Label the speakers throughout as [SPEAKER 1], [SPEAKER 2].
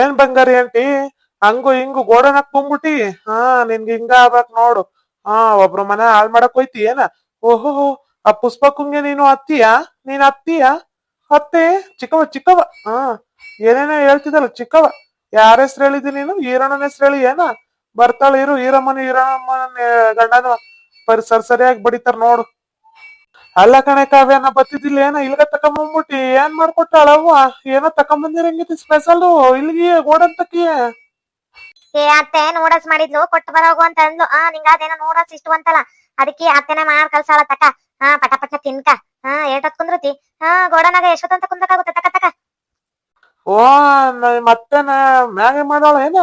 [SPEAKER 1] ಏನ್ ಬಂಗಾರಿ ಅಂಟಿ ಹಂಗು ಹಿಂಗು ಗೋಡನ್ ಹಾಕ್ಕೊಂಬಿಟ್ಟಿ ಹಾ, ನಿನ್ಗೆ ಹಿಂಗ ಆಗ್ಬೇಕ್ ನೋಡು. ಹಾ, ಒಬ್ರು ಮನೆ ಹಾಳ್ ಮಾಡಕ್ ಹೋಯ್ತಿ, ಏನ? ಓಹೋ, ಆ ಪುಷ್ಪಕ್ಕಂಗೆ ನೀನು ಅತ್ತೀಯ? ನೀನ್ ಅತ್ತೀಯ? ಅತ್ತೆ, ಚಿಕ್ಕವ ಚಿಕ್ಕವ. ಹಾ, ಏನೇನೋ ಹೇಳ್ತಿದ್ದಲ್ಲ, ಚಿಕ್ಕವ. ಯಾರ ಹೆಸ್ರು ಹೇಳಿದಿ ನೀನು? ಈರಣ್ಣನ ಹೆಸ್ರು ಹೇಳಿ, ಏನ? ಬರ್ತಾಳ ಇರು, ಈರಮ್ಮನ ಈರಮ್ಮನ ಗಂಡನ. ಸರ್ ಸರಿಯಾಗಿ ಬಡಿತಾರ ನೋಡು. ಅಲ್ಲ ಕಣೆ ಕಾವ್ಯನ ಬತ್ತಿದ್ದಿಲ್ಲ ಏನ ಇಲ್ಗ ತಕೊಂಬಂದ್ಬಿಟ್ಟಿ ಏನ್ ಮಾಡ್ಕೊಟ್ಟಾಳವ್ವ? ಏನೋ ತಕೊಂಬಂದಿರಂಗಿತಿ ಸ್ಪೆಷಲ್ ಇಲ್ಲಿಗೆ ಗೋಡಂತಕ್ಕೆ
[SPEAKER 2] ಏ ಅತ್ತೆ ನೋಡಸ್ ಮಾಡಿದ್ಲು ಕೊಟ್ಟು ಬರೋಗು ಅಂತ ಅಂದ್ಲು. ಆ ನಿಂಗ ನೋಡಸ್ ಇಷ್ಟು ಅಂತಲ್ಲ. ಅದಕ್ಕೆ ಅತ್ತೆನೆ ಮಾಡ್ ಕಲ್ಸಾಳ ತಕ. ಹಾ ಪಟ ಪಟ ತಿನ್ಕ. ಹಾ ಏಟತ್ ಕುಂದ್ರತಿ? ಹಾ ಗೋಡನಾಗ ಎಷ್ಟೊತ್ತಂತ ಕುಂದಕಾಗುತ್ತೆ ತಕ ತಕ.
[SPEAKER 1] ಓ ನ- ಮತ್ತೆನ ಮ್ಯಾಗ ಮಾಡಾಳ ಏನ?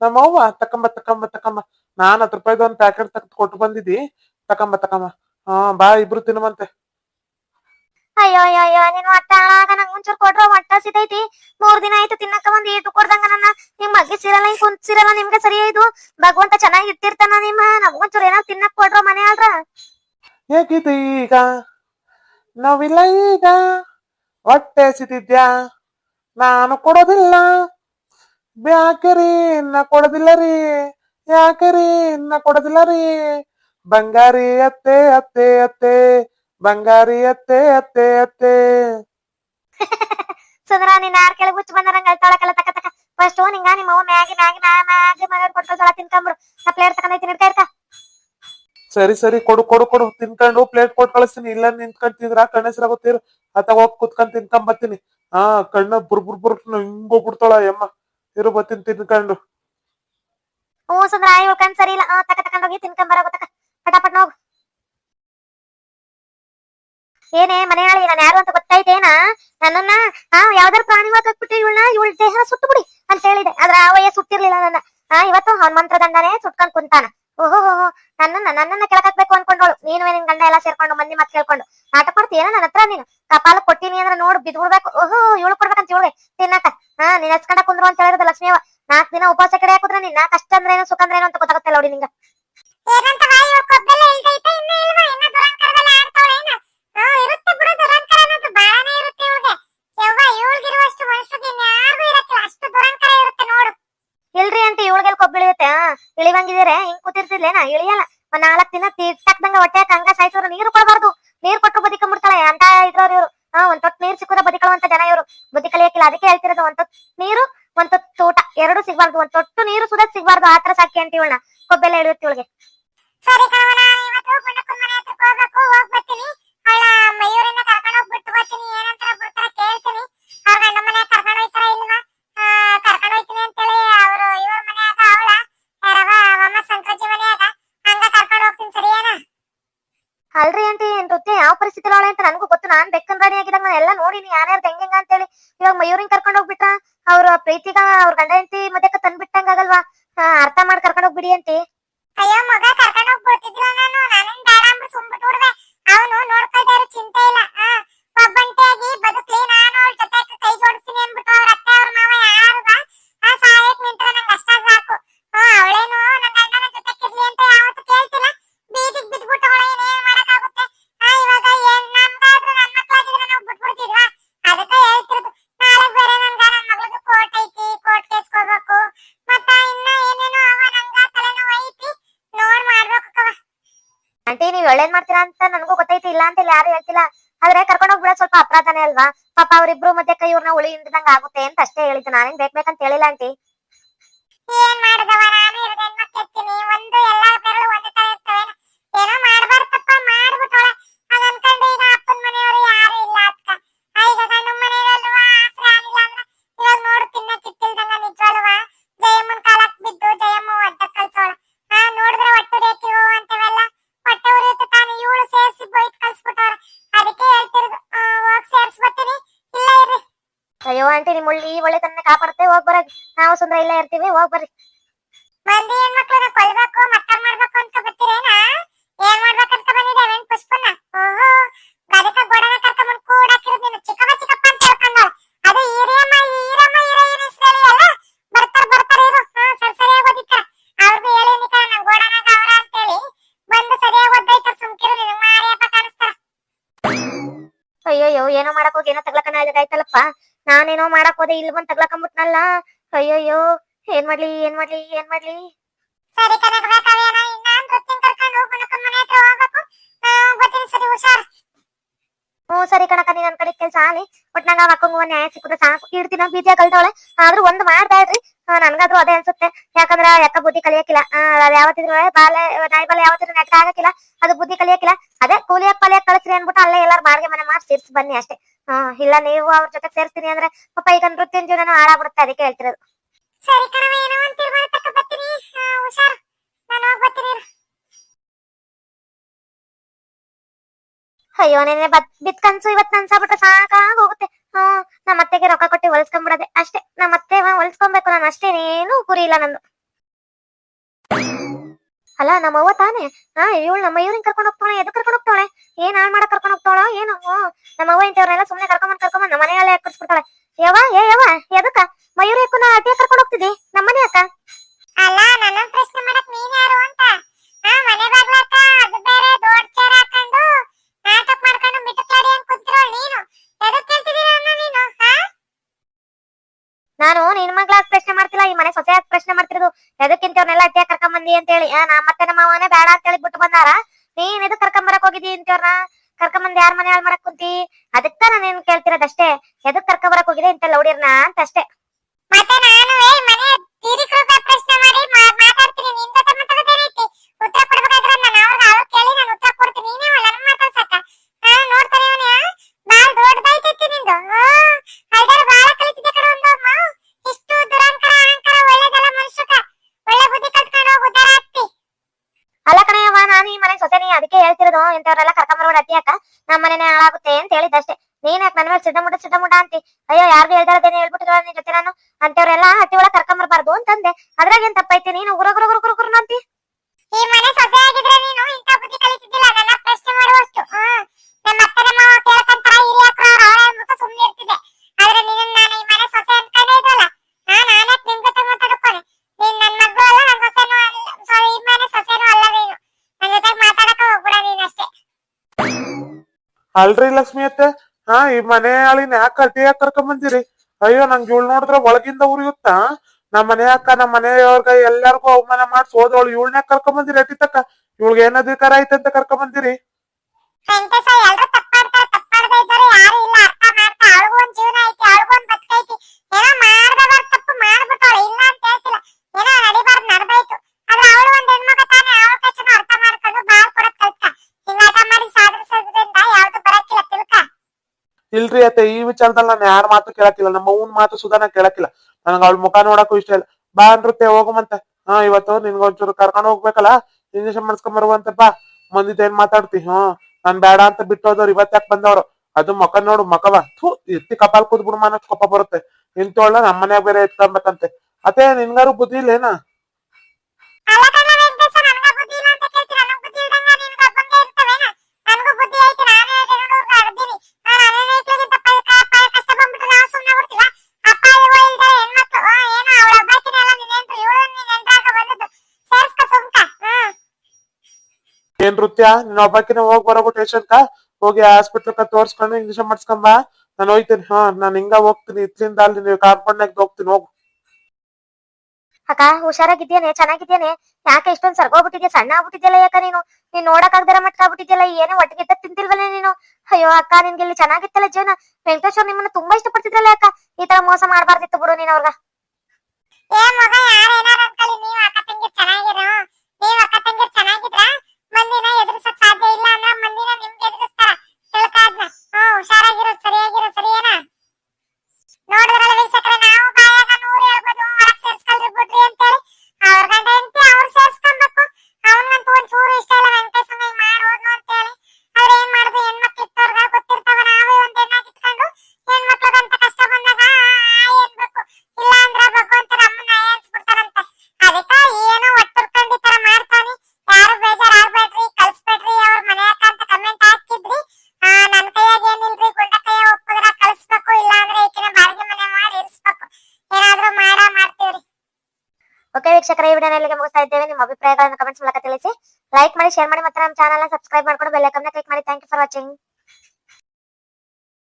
[SPEAKER 1] ನಮ್ಮವ್ವ ತಕೊಂಬ ತಕೊಂಬ ತಕಂಬ. ನಾನ್ ಹತ್ತು ರೂಪಾಯಿದು ಒಂದ್ ಪ್ಯಾಕೆಟ್ ತಕ್ ಕೊಟ್ಟು ಬಂದಿದ್ದಿ. ತಕಂಬ ತಕೊಂಬ. ಹಾ ಬಾ ಇಬ್ರು ತಿನ್ನುವಂತೆ.
[SPEAKER 2] ಅಯ್ಯೋ ಅಯ್ಯೋ ಅಯ್ಯೋ ನೀನು ಅಟ್ಟ ಹಾಳಾಗ ನಂಗೆ ಒಂಚೂರು ಕೊಡ್ರೋ ಹೊಟ್ಟ ಸಿದೈತಿ. ಮೂರ್ ದಿನ ಆಯ್ತು ತಿನ್ನಕ ಒಂದ್ ಏಟು ಕೊಡ್ದಂಗ ನನ್ನ. ನಿಮ್ ಮಗ್ಗಿಸಿರಲ್ಲ ಹಿಂಗ್ ಕುಂತಿರಲ್ಲ ನಿಮ್ಗೆ ಸರಿ ಇದು? ಭಗವಂತ ಚೆನ್ನಾಗಿ ಇಟ್ಟಿರ್ತಾನ ನಿಮ್ಮ. ನಮ್ಗೊಂಚೂರು ಏನೋ ತಿನ್ನಕ್ ಕೊಡ್ರ ಮನೆ ಆಳ್ರ?
[SPEAKER 1] ಹೇಗಿದೆ ಈಗ? ನಾವಿಲ್ಲ ಈಗ. ಹೊಟ್ಟೆ ಸಿದಿದ್ಯಾ? ನಾನು ಕೊಡೋದಿಲ್ಲ. ಯಾಕರಿ ಇನ್ನ ಕೊಡೋದಿಲ್ಲ ರೀ. ಯಾಕರಿ ಇನ್ನ ಕೊಡೋದಿಲ್ಲ ರೀ? ಬಂಗಾರಿ ಅತ್ತೆ ಅತ್ತೆ ಅತ್ತೆ. ಬಂಗಾರಿ ಅತ್ತೆ ಅತ್ತೆ ಅತ್ತೆ.
[SPEAKER 2] ಸುಂದರ ನಿನ್ನ ಆರ್ ಕೆಳಗೆ ಹುಚ್ಚು ಬಂದಂಗ ಅಳ್ತಾಳಕಲ್ಲ ತಕ ತಕ. ಫಸ್ಟ್ ನಿಂಗ ನಿಮ್ಮ ಅವ್ವ ಮ್ಯಾಗಿ ಮ್ಯಾಗಿ ಮ್ಯಾ ಮ್ಯಾಗಿ ಮಗ ಕೊಟ್ಟು ಸಲ ತಿನ್ಕೊಂಬ್ರು. ನಾ ಪ್ಲೇಟ್ ತಕೊಂಡೈತಿ ಇಡ್ಕ ಇಡ್ಕ
[SPEAKER 1] ಸರಿ ಸರಿ ಕೊಡು ಕೊಡು ಕೊಡು. ತಿನ್ಕೊಂಡು ಪ್ಲೇಟ್ ಕೊಟ್ಟು ಕಳಿಸ್ತೀನಿ. ಇಲ್ಲ ನಿಂತ್ಕೊಂಡ್ ತಿಂದ್ರ ಕಣ್ಣೆಸ್ರಾಗುತ್ತೀರ ಆತ ಹೋಗ್ ಕುತ್ಕೊಂಡ್ ತಿನ್ಕೊಂಡ್ ಬರ್ತೀನಿ. ಹಾ ಕಣ್ಣ ಬುರ್ ಬುರ್ ಬುರ್ ಹಿಂಗ್ ಹೋಗ್ಬಿಡ್ತಾಳ ಯಮ್ಮ. ಇರು ಬರ್ತೀನಿ ತಿನ್ಕೊಂಡು.
[SPEAKER 2] ಹ್ಞೂ ಸುಂದರ ಇವ್ ಕಣ್ ಸರಿ ಇಲ್ಲ. ತಕ ತಕೊಂಡೋಗಿ ತಿನ್ಕೊಂಡ್ ಬರೋ ತಕ ಪಟಾಪಟ್ ಹೋಗು ಏನೇ ಮನೆಯಾಳಿ ನಾನು ಯಾರು ಅಂತ ಗೊತ್ತಾಯ್ತೇನಾ? ನನ್ನನ್ನ, ಆ ಯಾವ್ದಾರು ಪ್ರಾಣಿ ಕಟ್ಬಿಟ್ಟು ಇವಳನ್ನ, ಇವಳ ದೇಹ ಸುಟ್ಟು ಬಿಡಿ ಅಂತ ಹೇಳಿದೆ. ಆದ್ರೆ ಆ ಸುಟ್ಟಿರ್ಲಿಲ್ಲ ನನ್ನ. ಆ, ಇವತ್ತು ಹನುಮಂತರ ದಂಡನೆ ಸುಟ್ಕೊಂಡ್ ಕುಂತಾನ. ಓಹೋ ನನ್ನನ್ನ ನನ್ನನ್ನ ಕೆಳಕಾಕ್ಬೇಕು ಅನ್ಕೊಂಡೋಳು ನೀನು ನಿನ್ ಗಂಡ ಎಲ್ಲ ಸೇರ್ಕೊಂಡು ಮಂದಿ ಮತ್ ಕೇಳ್ಕೊಂಡು. ನಾಟಕ ಕೊಡ್ತೀಯ ನನ್ನ ಹತ್ರ ನೀನು? ಕಪಾಲ ಕೊಟ್ಟಿನಿ ಅಂದ್ರೆ ನೋಡು ಬಿದ್ಬಿಡ್ಬೇಕು ಓಹೋ ಇವಳು ಕೊಡ್ಬೇಕಂತ ಇವಳಿಗೆ. ತಿನ್ನಕ. ಹಾ ನೀನ್ ಹಚ್ಕೊಂಡ ಕುಂದ್ರು ಅಂತ ಹೇಳಿರೋದು ಲಕ್ಷ್ಮೀವ. ನಾಲ್ಕು ದಿನ ಉಪವಾಸ ಕಡೆ ಹಾಕಿದ್ರೆ ನಿನ್ನ ಕಷ್ಟ ಅಂದ್ರೆ ಏನು, ಸುಖ ಅಂದ್ರೆ ಏನು ಅಂತ ಗೊತ್ತಾಗುತ್ತೆ ನೋಡಿ ನಿಂಗ. ಇಳಿವಂಗಿದ್ದೀರೆ ಹಿಂಗ್ ಕೂತಿರ್ತಿದ್ಲೇನ? ಇಳಿಯಲ್ಲ. ಒಂದ್ ನಾಲ್ಕ್ ದಿನ ತಿಟ್ಟಕ್ದಂಗ ಹೊಟ್ಟೆ ಹಂಗ ಸಾಯಿಸೋರು ನೀರು ಕೊಡಬಾರ್ದು. ನೀರ್ ಕೊಟ್ಟು ಬದಿಕೊಂಡ್ಬಿಡ್ತಾಳೆ ಅಂತ ಇದ್ರವ್ರು ಇವ್ರು. ಹಾ, ಒಂದ್ ತೊಟ್ಟು ನೀರ್ ಸಿಕ್ಕುದ ಅಂತ ಜನ ಇವರು. ಬುದ್ಧಿ ಕಲಿಯಕ್ಕಿಲ್ಲ ಅದಕ್ಕೆ ಹೇಳ್ತಿರೋದು ಒಂದ್ ತೊಟ್ಟು ನೀರು, ಒಂದ್ ತೊಟ್ಟು ತೋಟ. ಎರಡು ಸಿಗ್ಬಾರ್ದು. ಒಂದ್ ತೊಟ್ಟು ನೀರು ಸುದ ಸಿಗ್ಬಾರ್ದು. ಆತರ ಸಾಕಿ ಅಂತ ಇವಳನ್ನ. ಕೊಬ್ಬೆಲ್ಲ ಇಳಿಯುತ್ತೆ ಇವಳಿಗೆ. ಅಲ್ರಿ ಆಂಟಿ ನೃತ್ಯ ಯಾವ ಪರಿಸ್ಥಿತಿ ಅವಳೆ ಅಂತ ನನಗೂ ಗೊತ್ತು. ನಾನ್ ಬೆಕ್ಕನ್ ರಾಣಿ ಆಗಿದಾಗ ನಾನು ಎಲ್ಲ ನೋಡಿನಿ. ಯಾರ್ಯಾರು ಹೆಂಗ ಅಂತೇಳಿ. ಇವಾಗ ಮಯೂರಿನ್ ಕರ್ಕೊಂಡು ಹೋಗ್ಬಿಟ್ರ? ಅವ್ರ ಪ್ರೀತಿಗ ಅವ್ರ ಗಂಡ ಹೆಂಡತಿ ಮಧ್ಯಕ್ಕೆ ತಂದ್ಬಿಟ್ಟಂಗ ಆಗಲ್ವಾ? ಆ, ಅರ್ಥ ಮಾಡಿ ಕರ್ಕೊಂಡು ಹೋಗ್ಬಿಡಿ ಅಂತಿ ಅಯ್ಯೋ ಮಗ ಒಳ್ಳೇದ್ ಮಾಡ್ತೀರಾ ಅಂತ ನನಗೂ ಗೊತ್ತೈತಿ, ಇಲ್ಲ ಅಂತ ಯಾರು ಹೇಳ್ತಿಲ್ಲ. ಆದ್ರೆ ಕರ್ಕೊಂಡು ಹೋಗ್ಬಿಡೋದ್ ಸ್ವಲ್ಪ ಅಪರಾಧನೇ ಅಲ್ವಾ? ಪಾಪ ಅವರಿಬ್ರು ಮತ್ತೆ ಕೈ ಇವ್ರನ್ನ ಉಳಿ ಆಗುತ್ತೆ ಅಂತ ಅಷ್ಟೇ ಹೇಳಿದ್ದು. ನಾನೇನ್ ಬೇಕ್ ಬೇಕಂತ ಹೇಳಿಲ್ಲ ಆಂಟಿ. ಏನ್ ಮಾಡಿದವ? ನಾನು ಇರೋದ್ ಒಂದು ಎಲ್ಲಾ ಒಂದೇ ತರ ಏನೋ ಅಯ್ಯೋ ಆಂಟಿ ನಿಮ್ ಒಳ್ಳೆ ಈ ಒಳ್ಳೆತನ ಕಾಪಾಡುತ್ತೆ. ಹೋಗ್ ಬರಕ್ ನಾವು ಸುಂದರ ಇಲ್ಲೇ ಇರ್ತೀವಿ. ಹೋಗ್ ಬರ್ರಿ. ಮಂದಿ ಹೆಣ್ಮಕ್ಳನ್ನ ಕೊಲ್ಬೇಕು ಮಟ್ಟ ಮಾಡ್ಬೇಕು ಅಂತ ಬರ್ತೀರೇನಾ ಏನ್ ಮಾಡ್ಬೇಕಂತ ಬಂದಿದೆ ಏನ್ ಪುಷ್ಪನ ಓಹೋ ಅದಕ್ಕ ಗೋಡನ ಕರ್ಕೊಂಡ್ ಕೂಡಾಕಿರೋದು ನೀನು ಚಿಕ್ಕಪ್ಪ ಚಿಕ್ಕಪ್ಪ ಅಂತ ಹೇಳ್ಕೊಂಡಾಳ. ಅದು ಈರಮ್ಮ ಈರಮ್ಮ ಈರ ಈರ ಇಸ್ರೇಲಿ ಅಲ್ಲ ಬರ್ತಾರ ಬರ್ತಾರ ಇರು. ಹಾ ಸರಿ ಸರಿಯಾಗಿ ಅವ್ರಿಗೂ ಗೋಡನಾಗ ಅಯ್ಯೋ ಅಂತೇಳಿ. ಬಂದು ಸರಿಯಾಗಿ ಓದೈತಾರ ಸುಮ್ಕಿರು ನಿನ್ನ ಮಾರಿಯಪ್ಪ ಕಾಣಿಸ್ತಾರ. ಅಯ್ಯಯ್ಯೋ ಏನೋ ಮಾಡಕ್ ಹೋಗಿ ಏನೋ ತಗ್ಲಕನ ಆಯ್ತಲ್ಲಪ್ಪ ನಾನೇನೋ ಮಾಡಕ್ ಹೋದೆ ಇಲ್ಲಿ ಬಂದ್ ತಗ್ಲಕಂಬಿಟ್ನಲ್ಲ. ಅಯ್ಯಯ್ಯೋ ಏನ್ ಮಾಡ್ಲಿ ಏನ್ ಮಾಡ್ಲಿ ಏನ್ ಮಾಡ್ಲಿ? ಸರಿ ಕನಕ ಕಾವ್ಯನ ಇನ್ನ ನೃತ್ಯನ್ ಕರ್ಕೊಂಡು ಗುಣಕನ್ ಮನೆ ಹತ್ರ ಹೋಗ್ಬೇಕು. ಬರ್ತೀನಿ ಸರಿ ಹುಷಾರ್. ಹ್ಞೂ ಸರಿ ಕಣಕ ನೀನ್ ನನ್ ಕಡೆ ಕೆಲ್ಸ ಆಲಿ ಒಟ್ ನಂಗ ಮಕ್ಕಂಗ ನ್ಯಾಯ ಸಿಕ್ಕುದ ಸಾಕು. ಇಡ್ತೀನ ಬೀಜ ಕಲ್ತವಳೆ. ಆದ್ರೂ ಒಂದ್ ಮಾಡ್ಬೇಡ್ರಿ ನನ್ಗಾದ್ರೂ ಅದೇ ಅನ್ಸುತ್ತೆ. ಯಾಕಂದ್ರ ಯಾಕ ಬುದ್ಧಿ ಕಲಿಯಕ್ಕಿಲ್ಲ ಯಾವತ್ತಿದ್ರು ಬಾಲೆ ನಾಯಿ ಬಾಲೆ ಯಾವತ್ತಿದ್ರು ನೆಟ್ಟ ಆಗಕ್ಕಿಲ್ಲ ಅದು ಬುದ್ಧಿ ಕಲಿಯಕ್ಕಿಲ್ಲ ಅದೇ ಕೂಲಿಯಕ್ ಪಲಿಯಕ್ ಕಳಿಸ್ರಿ ಅನ್ಬಿಟ್ಟು ಅಲ್ಲೇ ಎಲ್ಲಾರು ಬಾಡಿಗೆ ಮನೆ ಮಾಡಿ ಸೇರ್ಸಿ ಬನ್ನಿ ಅಷ್ಟೇ. ಹ್ಮ್ ಇಲ್ಲ ನೀವು ಅವ್ರ ಜೊತೆ ಸೇರ್ಸ್ತೀನಿ ಅಂದ್ರೆ ಪಾಪ ಈಗ ನೃತ್ಯ ಜೀವನ ಹಾಳಾಗ್ಬಿಡುತ್ತೆ ಅದಕ್ಕೆ ಹೇಳ್ತಿರೋದು. ಸರಿ ಕಣವ ಏನೋ ಒಂದ್ ತೀರ್ಮಾನ ತಕ್ಕ ಬರ್ತೀನಿ ಹುಷಾರ್. ನಾನು ಹೋಗಿ ಬರ್ತೀನಿ ಅಯ್ಯೋ ನೆನೆ ಬತ್ ಬಿತ್ ಕನ್ಸು ಇವತ್ ನನ್ಸಾಬಿಟ್ರೆ ಸಾಕಾಗ ಹೋಗುತ್ತೆ. ನಮ್ಮ ಅತ್ತೆಗೆ ರೊಕ್ಕ ಕೊಟ್ಟು ಹೊಲ್ಸ್ಕೊಂಡ್ಬಿಡದೆ ಅಷ್ಟೇ. ನಮ್ಮ ಅತ್ತೆ ಹೊಲ್ಸ್ಕೊಬೇಕು, ನಾನು ಅಷ್ಟೇನೇನು ಗುರಿ ಇಲ್ಲ ನಂದು. ಅಲ್ಲ ನಮ್ಮ ಅವ್ವ ತಾನೇ? ಹಾ, ಇವಳು ನಮ್ಮ ಇವ್ರಿನ್ ಕರ್ಕೊಂಡು ಹೋಗ್ತಾಳೆ ಎದು ಕರ್ಕೊಂಡು ಹೋಗ್ತಾಳೆ? ಏನ್ ಹಾಳು ಮಾಡಕ್ ಕರ್ಕೊಂಡು ಹೋಗ್ತಾಳೋ, ಏನು? ನಮ್ಮವ್ವ ಇಂಥವ್ರನ್ನೆಲ್ಲ ಸುಮ್ನೆ ಕರ್ಕೊಂಡ್ ಕರ್ಕೊಂಡ್ ನಮ್ಮ ಮನೆಯಲ್ಲೇ ಕರ್ಸ್ಬಿಡ್ತಾಳೆ ಯವ ಏ ಯವ ಎದಕ್ಕ? ಮಯೂರ ಅಕ್ಕನ ಅಟ್ಟಿಯ ಕರ್ಕೊಂಡ್ ಹೋಗ್ತಿದ್ದಿ? ನಮ್ಮನೆ ಅಕ್ಕ? ಅಲ್ಲ, ನನ್ನ ಪ್ರಶ್ನೆ ಮಾಡಕ್ ನೀನ್ ಯಾರು ಅಂತ? ಮಗ್ಳಾಗ ಪ್ರಶ್ನೆ ಮಾಡ್ತಿಲ್ಲ, ಈ ಮನೆ ಸೊಸೆಯಾಗ ಪ್ರಶ್ನೆ ಮಾಡ್ತಿರೋದು ಎದಕ್ಕಿಂತವ್ರನ್ನೆಲ್ಲ ಅಟ್ಟಿಯ ಕರ್ಕೊಂಡ್ ಬಂದಿ ಅಂತ ಹೇಳಿ ನಾ ಮತ್ತೆ ನಮ್ಮ ಅವನೇ ಬೇಡ ಅಂತ ಹೇಳಿ ಬಿಟ್ಟು ಬಂದಾರ? ನೀನ್ ಎದಕ್ ಕರ್ಕೊಂಡ್ ಬರಕ್ ಹೋಗಿದಿ ಅಂತವ್ರನ್ನ ಕರ್ಕೊಂಡ್ ಬಂದ್ ಯಾರ ಮನೆ ಹಾಳ್ ಮಾಡಕ್ ಕುಂತಿ? ಅದಕ್ಕ ನಾನು ಏನ್ ಕೇಳ್ತಿರೋದಷ್ಟೇ ಎದಕ್ ಕರ್ಕೊಂಡ್ ಬರಕ್ ಹೋಗಿದೆ ಇಂತ ಲೌಡಿರ್ನ ಅಂತ ಅಷ್ಟೇ. ಅದಕ್ಕೆ ಹೇಳ್ತಿರೋದು ಇಂಥವ್ರೆಲ್ಲ ಕರ್ಕೊಂಬರೋಡ ಅಟ್ಟಿಯಾಕ ನಮ್ಮ ಮನೆನೇ ಹಾಳಾಗುತ್ತೆ ಅಂತ ಹೇಳಿದ್ದಷ್ಟೇ. ನೀನ್ ಯಾಕೆ ನನ್ನ ಮೇಲೆ ಸಿಡ್ಡ ಮುಡ್ಡ ಸಿಡ್ಡ ಮುಡ್ಡ ಅಂತಿ? ಅಯ್ಯೋ ಯಾರಿಗೂ ಹೇಳ್ದಾರದೇನೆ ಹೇಳ್ಬಿಟ್ಟಿರೋ ನಿನ್ ಜೊತೆ ನಾನು ಅಂತವ್ರೆಲ್ಲ ಹತ್ತಿ ಒಳಗ್ ಕರ್ಕೊಂಬರ್ಬಾರ್ದು ಅಂತಂದೆ. ಅದ್ರಾಗ ಏನ್ ತಪ್ಪೈತಿ ನೀನು ಉಗುರ ಗುರು ಗುರು ಗುರು ಅಂತಿ? ಈ ಮನೆ ಸೊಸೆ ಆಗಿದ್ರೆ ನೀನು ಇಂಥ ಬುದ್ಧಿ ಕಲಿತಿದ್ದಿಲ್ಲ ನನ್ನ
[SPEAKER 1] ಅಲ್ರಿ ಲಕ್ಷ್ಮಿ ಅತ್ತೆ? ಹಾ, ಈ ಮನೆ ಆಳಿನ ಯಾಕೆ ಅಡ್ಡಿಯಾಗ ಕರ್ಕೊಂಡ್ ಬಂದಿರಿ? ಅಯ್ಯೋ, ನಂಗೆ ಇವಳು ನೋಡಿದ್ರೆ ಒಳಗಿಂದ ಉರಿಯುತ್ತ? ನಮ್ಮ ಮನೆ ಅಕ್ಕ ನಮ್ಮ ಮನೆಯವ್ರಗ ಎಲ್ಲಾರ್ಗು ಅವಮಾನ ಮಾಡ್ಸಿ ಹೋದವಳು ಇವಳನ್ಯಾಕ ಕರ್ಕೊಂಡ್ ಬಂದಿರಿ ಅಟ್ಟಿ ತಕ್ಕ. ಇವಳಿಗೆ ಏನ್ ಅಧಿಕಾರ ಐತೆ ಅಂತ ಕರ್ಕೊಂಡ್ ಬಂದಿರಿ?
[SPEAKER 2] ವೆಂಕಟೇಶ
[SPEAKER 1] ಇಲ್ರಿ ಅತ್ತೆ, ಈ ವಿಚಾರದಲ್ಲಿ ನಾನು ಯಾರ ಮಾತು ಕೇಳಕ್ಕಿಲ್ಲ, ನಮ್ಮ ಅವ್ವನ್ ಮಾತು ಸುಧಾನ ಕೇಳಕ್ಕಿಲ್ಲ. ನನಗೆ ಅವಳ ಮುಖ ನೋಡಕ್ಕೂ ಇಷ್ಟ ಇಲ್ಲ. ಬಾ ನೃತ್ಯ ಹೋಗುವಂತೆ ಹಾ, ಇವತ್ತು ನಿನ್ಗ ಒಂಚೂರು ಕರ್ಕೊಂಡು ಹೋಗ್ಬೇಕಲ್ಲ? ಇಂಜೆಕ್ಷನ್ ಮಾಡಿಸ್ಕೊಂಡ್ ಬರುವಂತೆ ಬಾ. ಮಂದಿದ್ ಏನ್ ಮಾತಾಡ್ತಿ? ಹ್ಮ್ ನಾನ್ ಬೇಡ ಅಂತ ಬಿಟ್ಟೋದವ್ರು ಇವತ್ ಯಾಕೆ ಬಂದವ್ರು? ಅದು ಮುಖ ನೋಡು ಮಕವ ಥೂ, ಎತ್ತಿ ಕಪಾಲ್ ಕೂತ್ ಬಿಡು ಮಾನ ಕೋಪ ಬರುತ್ತೆ. ಇಂತೋಳ ನಮ್ಮ ಮನ್ಯಾಗ ಬೇರೆ ಎತ್ಕೊಂಬೇಕಂತೆ ಅತ್ತೆ, ನಿನ್ಗಾರು ಬುದ್ಧಿ ಇಲ್ಲೇನಾ?
[SPEAKER 2] ಏನ್
[SPEAKER 1] ನೃತ್ಯ? ನೀನ್ ಒಬ್ಬಾಕಿನ ಹೋಗ್ ಬರೋಗು ಟೇಷನ್ಕ ಹೋಗಿ ಹಾಸ್ಪಿಟ್ಲ್ಕ ತೋರ್ಸ್ಕೊಂಡು ಇಂಜೆಕ್ಷನ್ ಮಾಡ್ಸ್ಕೊಂಬ ನಾನು ಹೋಯ್ತೀನಿ. ಹಾ, ನಾನ್ ಹಿಂಗ ಹೋಗ್ತೀನಿ. ಇತ್ಲಿಂದ ಅಲ್ಲಿ ನೀವು ಕಾರ್ಪಣ್ಯಾಗ ಹೋಗ್ತೀನಿ. ಹೋಗು.
[SPEAKER 2] ಅಕ್ಕ, ಹುಷಾರಾಗಿದ್ದೇನೆ, ಚೆನ್ನಾಗಿದ್ದೇನೆ. ಯಾಕೆ ಇಷ್ಟೊಂದ್ ಸರ್ಗೋಗ್ಬಿಟ್ಟಿದ್ಯಾ? ಸಣ್ಣ ಆಗ್ಬಿಟ್ಟಿದ್ಯಲ್ಲ ಯಾಕ ನೀನು? ನೀನ್ ನೋಡಕ್ ಆಗ್ದಾರ ಮಟ್ಟ ಆಗ್ಬಿಟ್ಟಿದ್ಯಲ್ಲ, ಏನೋ ಒಟ್ಟಿಗೆ ತಿಂತಿಲ್ವಲ್ಲ ನೀನು? ಅಯ್ಯೋ, ಅಕ್ಕ, ನಿನ್ಗೆ ಇಲ್ಲಿ ಚೆನ್ನಾಗಿತ್ತಲ್ಲ ಜೀವನ. ವೆಂಕಟೇಶ್ವರ ನಿಮ್ಮನ್ನ ತುಂಬಾ ಇಷ್ಟಪಡ್ತಿದ್ರಲ್ಲ ಅಕ್ಕ ಈ ತರ ಮೋಸ ಮಾಡಬಾರ್ದಿತ್ತು ಬಿಡು ನೀನ್ ಅವ್ರಗ. ಅಭಿಪ್ರಾಯಗಳನ್ನು ಕಮೆಂಟ್ಸ್ ಮೂಲಕ ತಿಳಿಸಿ ಲೈಕ್ ಮಾಡಿ ಶೇರ್ ಮಾಡಿ ಮತ್ತೆ ನಮ್ಮ ಚಾನಲ್ ಸಬ್ಸ್ಕ್ರೈಬ್ ಮಾಡ್ಕೊಂಡು ಬೆಲ್ ಐಕಾನ್ ಕ್ಲಿಕ್ ಮಾಡಿ ಥ್ಯಾಂಕ್ ಯು ಫಾರ್ ವಾಚಿಂಗ್